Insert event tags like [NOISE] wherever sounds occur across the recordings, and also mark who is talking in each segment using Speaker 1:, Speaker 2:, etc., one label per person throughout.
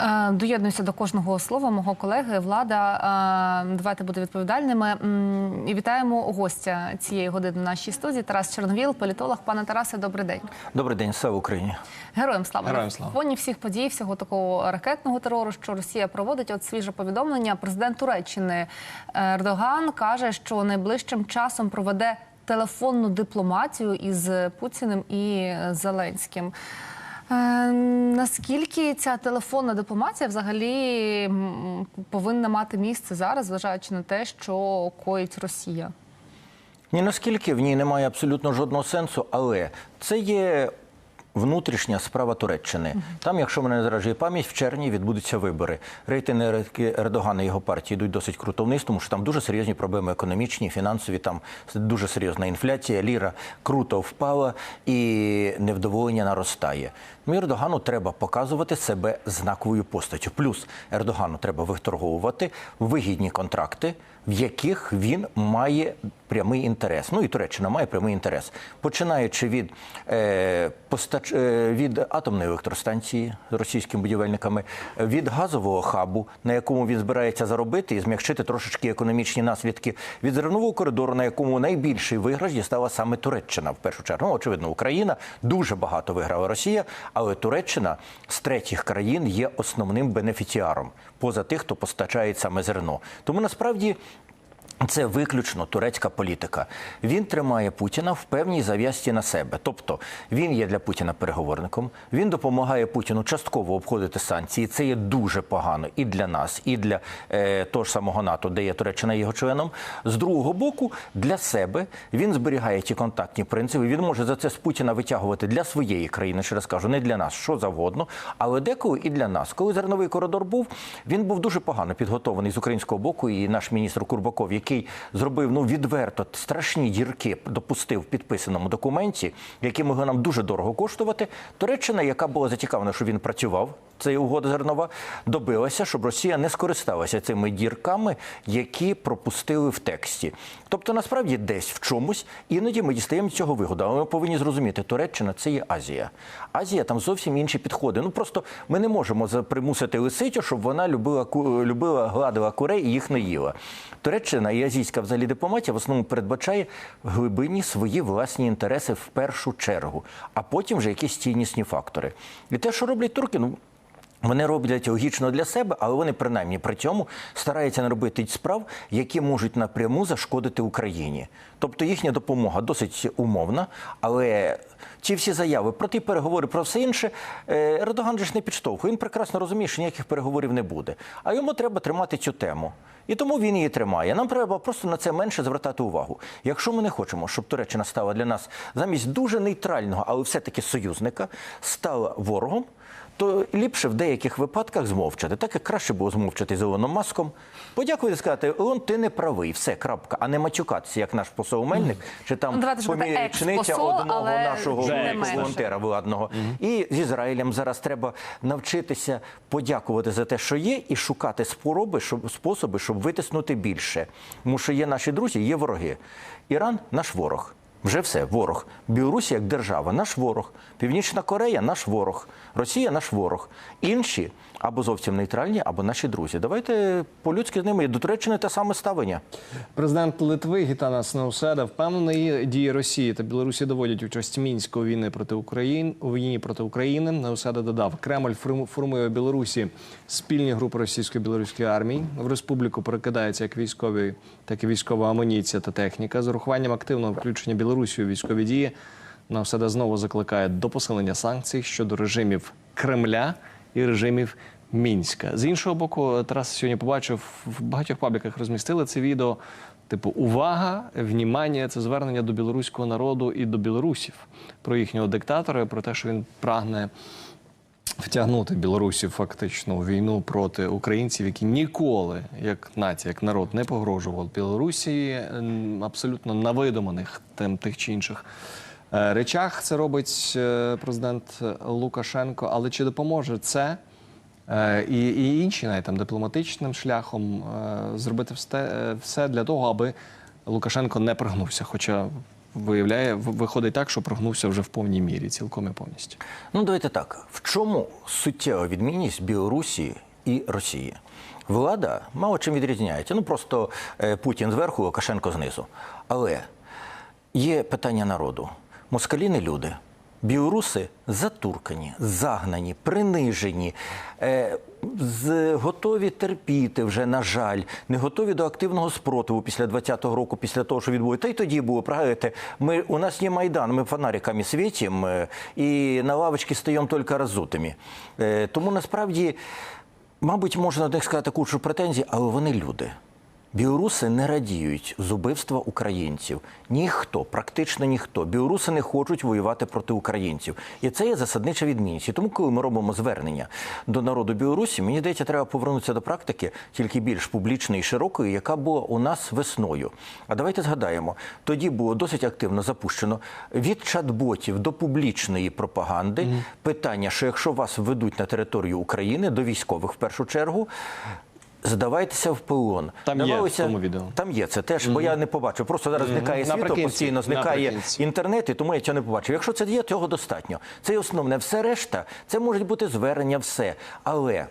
Speaker 1: Е, Доєднуюся до кожного слова мого колеги. Влада, е, давайте бути відповідальними. І вітаємо гостя цієї години в нашій студії. Тарас Чорновіл, політолог. Пане Тарасе, добрий день.
Speaker 2: Добрий день, слава Україні.
Speaker 1: Героям слава
Speaker 3: Героям слава.
Speaker 1: фоні всіх подій, всього такого ракетного терору, що Росія проводить. От свіже повідомлення. Президент Туреччини Ердоган каже, що найближчим часом проведе телефонну дипломатію із Путіним і Зеленським. Е, Наскільки ця телефонна дипломатія взагалі повинна мати місце зараз, зважаючи на те, що коїть Росія?
Speaker 2: Ні наскільки в ній немає абсолютно жодного сенсу, але це є внутрішня справа Туреччини. Там, якщо мене не заражує пам'ять, в червні відбудуться вибори. Рейтинги Ердогана і його партії йдуть досить круто вниз, тому що там дуже серйозні проблеми економічні, фінансові. Там дуже серйозна інфляція. Ліра круто впала і невдоволення наростає. Ну, Ердогану треба показувати себе знаковою постаттю. Плюс Ердогану треба виторговувати вигідні контракти, в яких він має прямий інтерес. Ну і Туреччина має прямий інтерес, починаючи від, е, постач... е, від атомної електростанції з російськими будівельниками, від газового хабу, на якому він збирається заробити і змягчити трошечки економічні наслідки, від зернового коридору, на якому найбільший виграш дістала саме Туреччина в першу чергу. Ну, очевидно, Україна дуже багато виграла Росія, але Туреччина з третіх країн є основним бенефіціаром поза тих, хто постачає саме зерно. Тому насправді. Це виключно турецька політика. Він тримає Путіна в певній зав'язці на себе. Тобто він є для Путіна переговорником. Він допомагає Путіну частково обходити санкції. Це є дуже погано і для нас, і для е, того ж самого НАТО, де є Туреччина його членом. З другого боку, для себе він зберігає ті контактні принципи. Він може за це з Путіна витягувати для своєї країни. Ще раз кажу, не для нас, що завгодно, але деколи і для нас. Коли зерновий коридор був, він був дуже погано підготований з українського боку. І наш міністр Курбаков, який зробив ну відверто страшні дірки, допустив в підписаному документі, які могли нам дуже дорого коштувати. Туреччина, яка була зацікавлена, що він працював. Це угода зернова добилася, щоб Росія не скористалася цими дірками, які пропустили в тексті. Тобто, насправді, десь в чомусь іноді ми дістаємо цього вигоду. Але ми повинні зрозуміти, Туреччина це є Азія. Азія там зовсім інші підходи. Ну просто ми не можемо примусити лисицю, щоб вона любила любила гладила курей і їх не їла. Туреччина і азійська взагалі дипломатія в основному передбачає глибинні свої власні інтереси в першу чергу, а потім вже якісь ціннісні фактори. І те, що роблять турки, ну. Вони роблять логічно для себе, але вони принаймні при цьому стараються не робити справ, які можуть напряму зашкодити Україні. Тобто їхня допомога досить умовна, але ці всі заяви про ті переговори, про все інше, е, Ердоган ж не підштовхує. Він прекрасно розуміє, що ніяких переговорів не буде. А йому треба тримати цю тему. І тому він її тримає. Нам треба просто на це менше звертати увагу. Якщо ми не хочемо, щоб Туреччина стала для нас замість дуже нейтрального, але все-таки союзника, стала ворогом то ліпше в деяких випадках змовчати. Так як краще було змовчати з Ілоном Маском. Подякувати сказати, Ілон, ти не правий, все, крапка, а не матюкатися, як наш посол Мельник, чи там
Speaker 1: Ну,
Speaker 2: помічниця одного нашого волонтера владного. І з Ізраїлем зараз треба навчитися подякувати за те, що є, і шукати спроби, щоб способи, щоб витиснути більше. Тому що є наші друзі, є вороги. Іран наш ворог. Вже все, ворог. Білорусі як держава, наш ворог. Північна Корея наш ворог. Росія наш ворог. Інші або зовсім нейтральні, або наші друзі. Давайте по-людськи з ними до Туреччини те саме ставлення.
Speaker 3: Президент Литви Гітанас Науседа впевнений, дії Росії та Білорусі доводять участь Мінську у війни проти України у війні проти України. Науседа додав, Кремль форм- формує у Білорусі спільні групи російської білоруської армії. В республіку перекидається як військові, так і військова амуніція та техніка. З урахуванням активного включення Білорусі у військові дії. Науседа знову закликає до посилення санкцій щодо режимів Кремля і режимів Мінська. З іншого боку, Тарас сьогодні побачив в багатьох пабліках розмістили це відео. Типу, увага, внімання, це звернення до білоруського народу і до білорусів про їхнього диктатора, про те, що він прагне втягнути білорусів фактично у війну проти українців, які ніколи, як нація, як народ, не погрожували Білорусі абсолютно на видуманих тем тих чи інших речах. Це робить е, президент Лукашенко. Але чи допоможе це? Е, І, і інші навіть там дипломатичним шляхом е, зробити все, е, для того, аби Лукашенко не прогнувся. Хоча виявляє, виходить так, що прогнувся вже в повній мірі, цілком і повністю.
Speaker 2: Ну, давайте так. В чому суттєва відмінність Білорусі і Росії? Влада мало чим відрізняється. Ну просто е, Путін зверху, Лукашенко знизу. Але є питання народу. Москалі не люди. Білоруси затуркані, загнані, принижені, е, з, готові терпіти вже, на жаль, не готові до активного спротиву після 20-го року, після того, що відбулося. Та й тоді було, пригадуєте, ми, у нас є Майдан, ми фонариками світимо е, і на лавочці стаємо тільки розутими. Е, тому насправді, мабуть, можна до них сказати кучу претензій, але вони люди. Білоруси не радіють з убивства українців. Ніхто, практично ніхто. Білоруси не хочуть воювати проти українців. І це є засаднича відмінність. І тому, коли ми робимо звернення до народу Білорусі, мені здається, треба повернутися до практики, тільки більш публічної і широкої, яка була у нас весною. А давайте згадаємо, тоді було досить активно запущено від чат-ботів до публічної пропаганди питання, що якщо вас ведуть на територію України до військових в першу чергу. Здавайтеся в полон.
Speaker 3: Там є в тому відео.
Speaker 2: Там є це теж, бо я не побачив. Просто зараз зникає світло,
Speaker 3: Наприкінці,
Speaker 2: постійно зникає
Speaker 3: наприкінці.
Speaker 2: інтернет, і тому я цього не побачив. Якщо це є, цього достатньо. Це і основне. Все решта, це можуть бути звернення, все. Але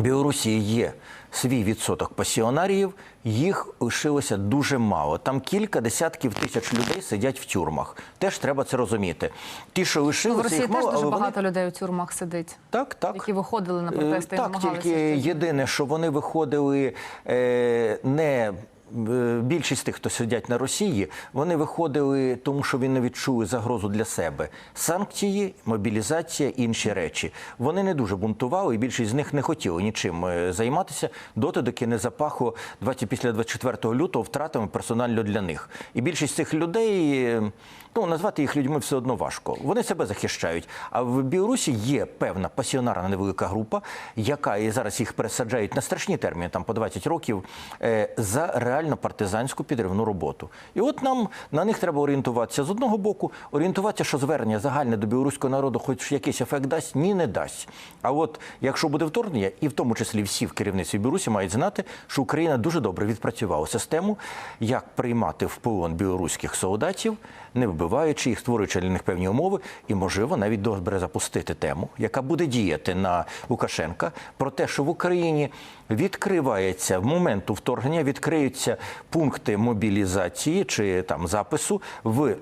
Speaker 2: Білорусі є свій відсоток пасіонаріїв, їх лишилося дуже мало. Там кілька десятків тисяч людей сидять в тюрмах. Теж треба це розуміти. Ті, що
Speaker 1: Ну, в
Speaker 2: лишилися,
Speaker 1: Росії
Speaker 2: їх
Speaker 1: теж
Speaker 2: мало,
Speaker 1: дуже
Speaker 2: вони...
Speaker 1: багато людей у тюрмах сидить,
Speaker 2: Так, так.
Speaker 1: які виходили на
Speaker 2: Е,
Speaker 1: протести і
Speaker 2: Так, тільки єдине, що вони виходили е, не. Е, Більшість тих, хто сидять на Росії, вони виходили, тому що вони відчули загрозу для себе. Санкції, мобілізація, інші речі. Вони не дуже бунтували, і більшість з них не хотіли нічим е, займатися доти, доки не запахло 20, після 24 лютого втратами персонально для них. І більшість цих людей, е, ну назвати їх людьми все одно важко. Вони себе захищають. А в Білорусі є певна пасіонарна невелика група, яка і зараз їх пересаджають на страшні терміни, там по 20 років, е, за реально партизанську підривну роботу. І от нам на них треба орієнтуватися з одного боку, орієнтуватися, що звернення загальне до білоруського народу, хоч якийсь ефект дасть, ні, не дасть. А от якщо буде вторгнення, і в тому числі всі в керівництві Білорусі мають знати, що Україна дуже добре відпрацювала систему, як приймати в полон білоруських солдатів, не вбиваючи їх, створюючи для них певні умови, і можливо навіть добре запустити тему, яка буде діяти на Лукашенка, про те, що в Україні відкривається в моменту вторгнення, відкриються пункти мобілізації чи там запису в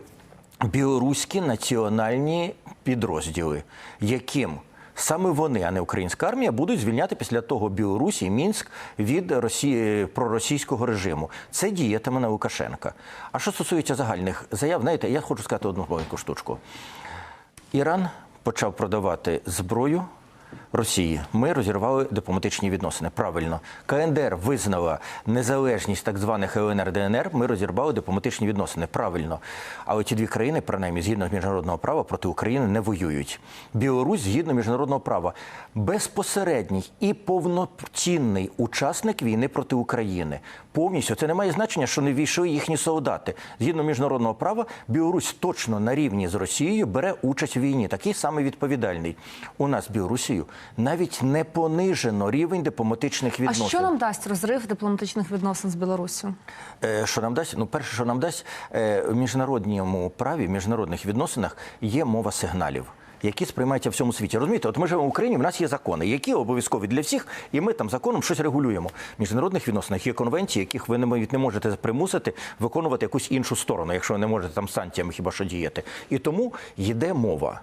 Speaker 2: білоруські національні підрозділи, яким Саме вони, а не українська армія, будуть звільняти після того Білорусі і Мінськ від Росії проросійського режиму. Це діятиме на Лукашенка. А що стосується загальних заяв, знаєте, я хочу сказати одну маленьку штучку. Іран почав продавати зброю Росії. Ми розірвали дипломатичні відносини. Правильно, КНДР визнала незалежність так званих ЛНР ДНР. Ми розірвали дипломатичні відносини. Правильно, але ті дві країни, принаймні згідно міжнародного права, проти України не воюють. Білорусь згідно міжнародного права безпосередній і повноцінний учасник війни проти України. Повністю це не має значення, що не війшли їхні солдати. Згідно міжнародного права, Білорусь точно на рівні з Росією бере участь у війні. Такий самий відповідальний. У нас Білорусію навіть не понижено рівень дипломатичних
Speaker 1: А
Speaker 2: відносин.
Speaker 1: що нам дасть розрив дипломатичних відносин з Білоруссю?
Speaker 2: Е, Що нам дасть? Ну, перше, що нам дасть е, в міжнародному праві, в міжнародних відносинах є мова сигналів. Які сприймаються в всьому світі. Розумієте, от ми живемо в Україні, в нас є закони, які обов'язкові для всіх, і ми там законом щось регулюємо. В міжнародних відносинах є конвенції, яких ви навіть не можете примусити виконувати якусь іншу сторону, якщо ви не можете там санкціями хіба що діяти. І тому йде мова.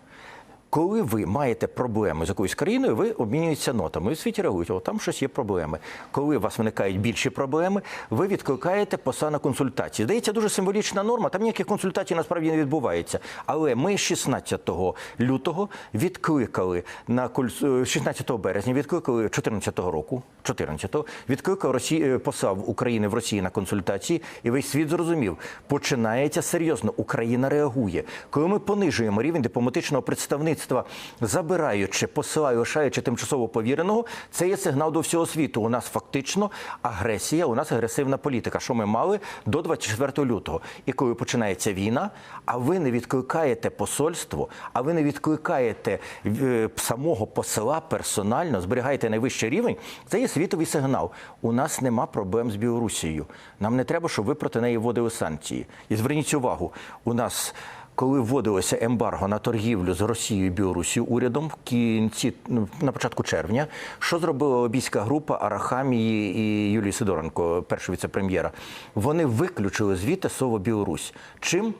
Speaker 2: Коли ви маєте проблеми з якоюсь країною, ви обмінюєтеся нотами. І в світі реагують, о, там щось є проблеми. Коли у вас виникають більші проблеми, ви відкликаєте поса на консультації. Здається, дуже символічна норма. Там ніяких консультацій насправді не відбувається. Але ми 16 лютого відкликали на куль- е, 16 березня, відкликали 14 року. 14-го, відкликав Росії, послав України в Росії на консультації, і весь світ зрозумів, починається серйозно. Україна реагує. Коли ми понижуємо рівень дипломатичного представництва. Керівництва, забираючи, посилаючи, лишаючи тимчасово повіреного, це є сигнал до всього світу. У нас фактично агресія, у нас агресивна політика, що ми мали до 24 лютого. І коли починається війна, а ви не відкликаєте посольство, а ви не відкликаєте е, самого посла персонально, зберігаєте найвищий рівень, це є світовий сигнал. У нас нема проблем з Білорусією. Нам не треба, щоб ви проти неї вводили санкції. І зверніть увагу, у нас. Коли вводилося ембарго на торгівлю з Росією і Білорусі урядом в кінці ну, на початку червня, що зробила лобійська група Арахамії і Юлії Сидоренко, першого віце-прем'єра? Вони виключили звідти слово Білорусь. Чим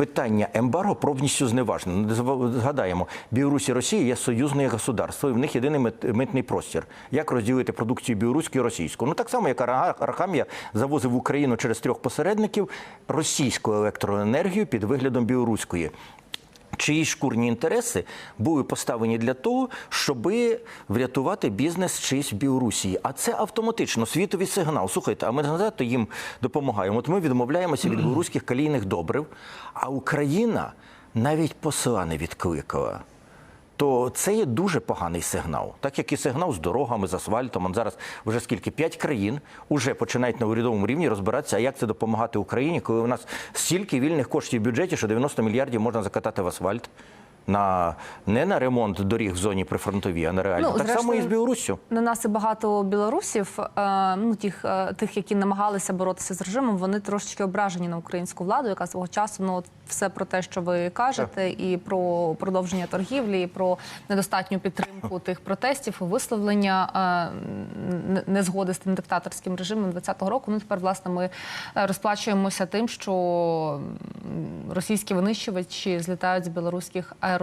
Speaker 2: питання ембарго повністю зневажено. Не зва- Згадаємо, Білорусь і Росія є союзне государство, і в них єдиний мит- митний простір. Як розділити продукцію білоруську і російську? Ну так само, як Ара- Арахамія завозив в Україну через трьох посередників російську електроенергію під виглядом білоруської. Чиї шкурні інтереси були поставлені для того, щоб врятувати бізнес чийсь в Білорусі. А це автоматично світовий сигнал. Слухайте, а ми занадто їм допомагаємо. От ми відмовляємося від білоруських калійних добрив, а Україна навіть посла не відкликала. То це є дуже поганий сигнал, так як і сигнал з дорогами, з асфальтом. Он зараз вже скільки? П'ять країн вже починають на урядовому рівні розбиратися, а як це допомагати Україні, коли у нас стільки вільних коштів в бюджеті, що 90 мільярдів можна закатати в асфальт на не на ремонт доріг в зоні прифронтовій, а на реальні.
Speaker 1: Ну,
Speaker 2: так само і з
Speaker 1: зрештою,
Speaker 2: Білоруссю.
Speaker 1: На нас і багато білорусів, е, ну тих, е, тих, які намагалися боротися з режимом, вони трошечки ображені на українську владу, яка свого часу ну все про те, що ви кажете, і про продовження торгівлі, і про недостатню підтримку [LAUGHS] тих протестів, і висловлення е, незгоди з тим диктаторським режимом 20-го року. Ну тепер власне ми розплачуємося тим, що російські винищувачі злітають з білоруських аеродромів.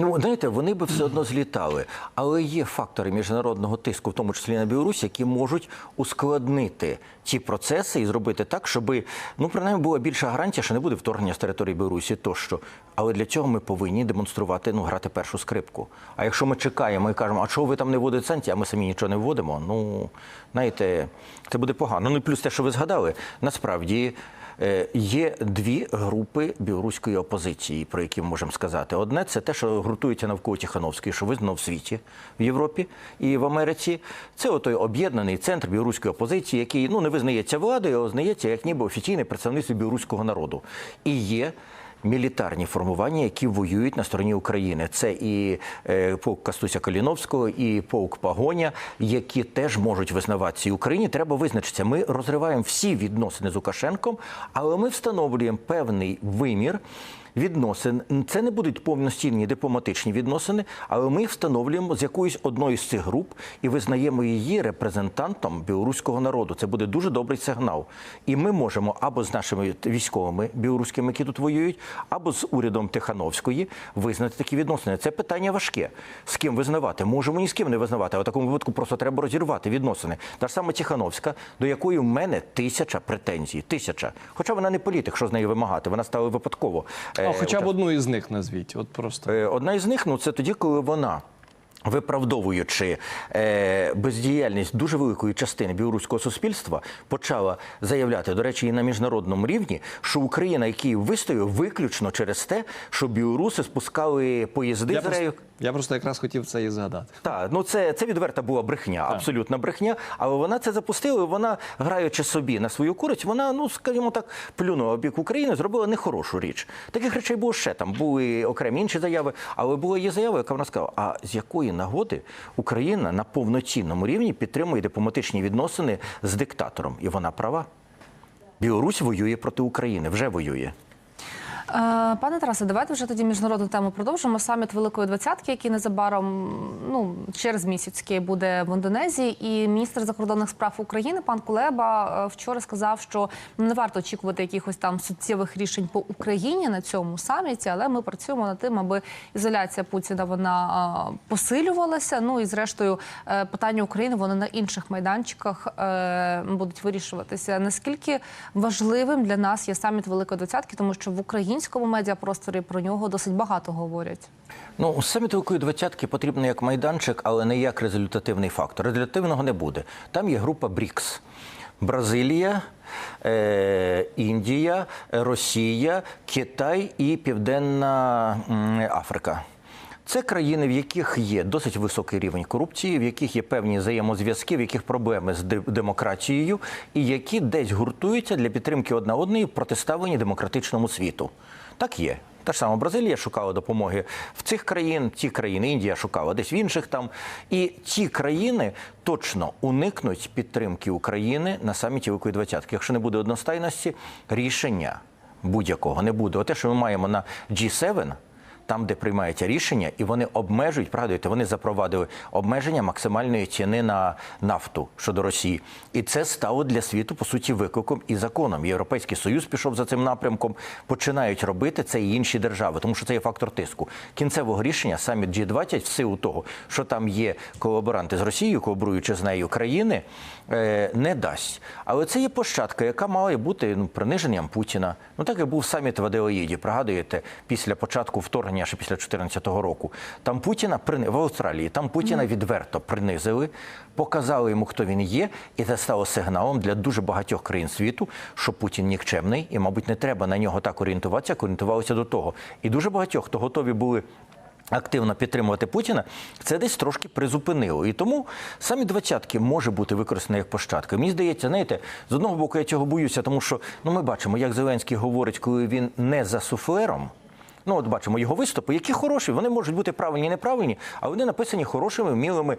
Speaker 2: Ну, знаєте, вони би все одно злітали, але є фактори міжнародного тиску, в тому числі на Білорусь, які можуть ускладнити ті процеси і зробити так, щоб ну принаймні була більша гарантія, що не буде вторгнення з території Білорусі тощо. Але для цього ми повинні демонструвати, ну грати першу скрипку. А якщо ми чекаємо і кажемо, а чого ви там не вводите санкції, а ми самі нічого не вводимо, ну знаєте, це буде погано. Ну і плюс те, що ви згадали, насправді. Е, Є дві групи білоруської опозиції, про які ми можемо сказати. Одне це те, що гуртується навколо Тихановської, що визнано в світі в Європі і в Америці. Це отой об'єднаний центр білоруської опозиції, який ну не визнається владою, а визнається як ніби офіційне представництво білоруського народу. І є мілітарні формування, які воюють на стороні України. Це і е, полк Кастуся Каліновського, і полк Пагоня, які теж можуть визнаватися. І Україні треба визначитися. Ми розриваємо всі відносини з Лукашенком, але ми встановлюємо певний вимір. Відносин це не будуть повноцінні дипломатичні відносини, але ми їх встановлюємо з якоюсь одної з цих груп і визнаємо її репрезентантом білоруського народу. Це буде дуже добрий сигнал. І ми можемо або з нашими військовими білоруськими, які тут воюють, або з урядом Тихановської визнати такі відносини. Це питання важке. З ким визнавати? Можемо ні з ким не визнавати, а в такому випадку просто треба розірвати відносини. Та ж саме Тихановська, до якої в мене тисяча претензій. Тисяча. Хоча вона не політик, що з неї вимагати, вона стала випадково.
Speaker 3: А
Speaker 2: е,
Speaker 3: хоча б одну із них назвіть. От просто.
Speaker 2: Е, Одна із них ну це тоді, коли вона. Виправдовуючи е, бездіяльність дуже великої частини білоруського суспільства, почала заявляти, до речі, і на міжнародному рівні, що Україна, який вистояв виключно через те, що білоруси спускали поїзди
Speaker 3: Я
Speaker 2: з рею.
Speaker 3: я просто якраз хотів це і згадати.
Speaker 2: Так, ну це, це відверта була брехня, абсолютна брехня. Але вона це запустила. і Вона, граючи собі на свою користь, вона, ну скажімо так, плюнула бік України, зробила нехорошу річ. Таких речей було ще там. Були окремі інші заяви, але була її заява, яка вона сказала: а з якої нагоди Україна на повноцінному рівні підтримує дипломатичні відносини з диктатором? І вона права. Білорусь воює проти України, вже воює.
Speaker 1: Е, Пане Тарасе, давайте вже тоді міжнародну тему продовжимо. Саміт Великої Двадцятки, який незабаром ну через місяцьки буде в Індонезії. І міністр закордонних справ України пан Кулеба е, вчора сказав, що не варто очікувати якихось там суттєвих рішень по Україні на цьому саміті, але ми працюємо над тим, аби ізоляція Путіна вона е, посилювалася. Ну і зрештою питання України вони на інших майданчиках будуть вирішуватися. Наскільки важливим для нас є саміт Великої Двадцятки, тому що в українському медіапросторі про нього досить багато говорять.
Speaker 2: Ну, саміт Великої двадцятки потрібно як майданчик, але не як результативний фактор. Результативного не буде. Там є група БРІКС. Бразилія, е, Індія, Росія, Китай і Південна Африка. Це країни, в яких є досить високий рівень корупції, в яких є певні взаємозв'язки, в яких проблеми з демократією, і які десь гуртуються для підтримки одна одної в протиставленні демократичному світу. Так є. Та ж сама Бразилія шукала допомоги в цих країн, ці країни, Індія шукала десь в інших там. І ці країни точно уникнуть підтримки України на саміті Великої Двадцятки. Якщо не буде одностайності, рішення будь-якого не буде. Оте, що ми маємо на G7, там, де приймаються рішення, і вони обмежують, пригадуєте, вони запровадили обмеження максимальної ціни на нафту щодо Росії. І це стало для світу, по суті, викликом і законом. Європейський Союз пішов за цим напрямком, починають робити це і інші держави, тому що це є фактор тиску. Кінцевого рішення саміт G20 в силу того, що там є колаборанти з Росією, колаборуючи з нею країни, е, не дасть. Але це є площадка, яка має бути ну, приниженням Путіна. Ну так і був саміт в Аделаїді. Пригадуєте, після початку вторгнення, ще після 2014 року. Там Путіна в Австралії, там Путіна відверто принизили, показали йому, хто він є, і це стало сигналом для дуже багатьох країн світу, що Путін нікчемний, і, мабуть, не треба на нього так орієнтуватися, як орієнтувалися до того. І дуже багатьох, хто готові були активно підтримувати Путіна, це десь трошки призупинило. І тому самі двадцятки може бути використані як площадка. Мені здається, знаєте, з одного боку я цього боюся, тому що ну ми бачимо, як Зеленський говорить, коли він не за суфлером. Ну, от бачимо його виступи, які хороші. Вони можуть бути правильні і неправильні, але вони написані хорошими, вмілими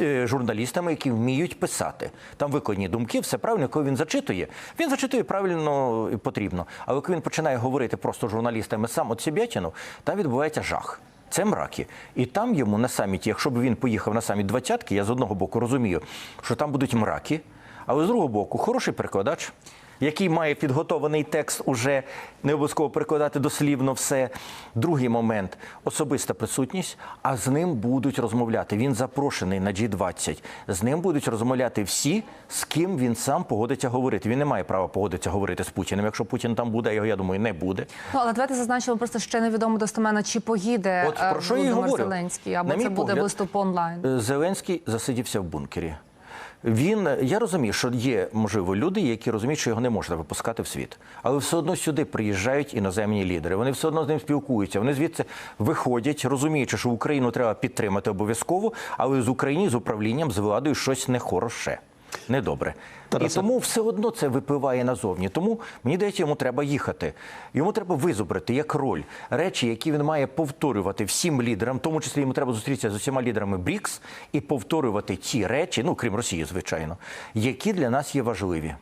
Speaker 2: е, журналістами, які вміють писати. Там викладені думки, все правильно, коли він зачитує. Він зачитує правильно і потрібно. Але коли він починає говорити просто журналістами сам от Сібятіну, там відбувається жах. Це мраки. І там йому на саміті, якщо б він поїхав на саміт двадцятки, я з одного боку розумію, що там будуть мраки, але з другого боку, хороший перекладач, який має підготований текст, уже не обов'язково перекладати дослівно все. Другий момент особиста присутність, а з ним будуть розмовляти. Він запрошений на G20. З ним будуть розмовляти всі, з ким він сам погодиться говорити. Він не має права погодитися говорити з Путіним. Якщо Путін там буде, його я думаю, не буде.
Speaker 1: Ну, але давайте зазначимо, просто ще невідомо достеменно, чи поїде
Speaker 2: От
Speaker 1: е,
Speaker 2: про що
Speaker 1: Володимир. Зеленський, або
Speaker 2: На
Speaker 1: це буде
Speaker 2: погляд,
Speaker 1: виступ онлайн.
Speaker 2: Е, Зеленський засидівся в бункері. Він я розумію, що є можливо люди, які розуміють, що його не можна випускати в світ, але все одно сюди приїжджають іноземні лідери. Вони все одно з ним спілкуються. Вони звідси виходять, розуміючи, що Україну треба підтримати обов'язково, але з Україні з управлінням з владою щось нехороше. Недобре.
Speaker 3: Тарасе.
Speaker 2: І тому все одно це випливає назовні. Тому мені здається, йому треба їхати. Йому треба визубрити як роль речі, які він має повторювати всім лідерам, в тому числі йому треба зустрітися з усіма лідерами БРІКС і повторювати ті речі, ну крім Росії, звичайно, які для нас є важливі.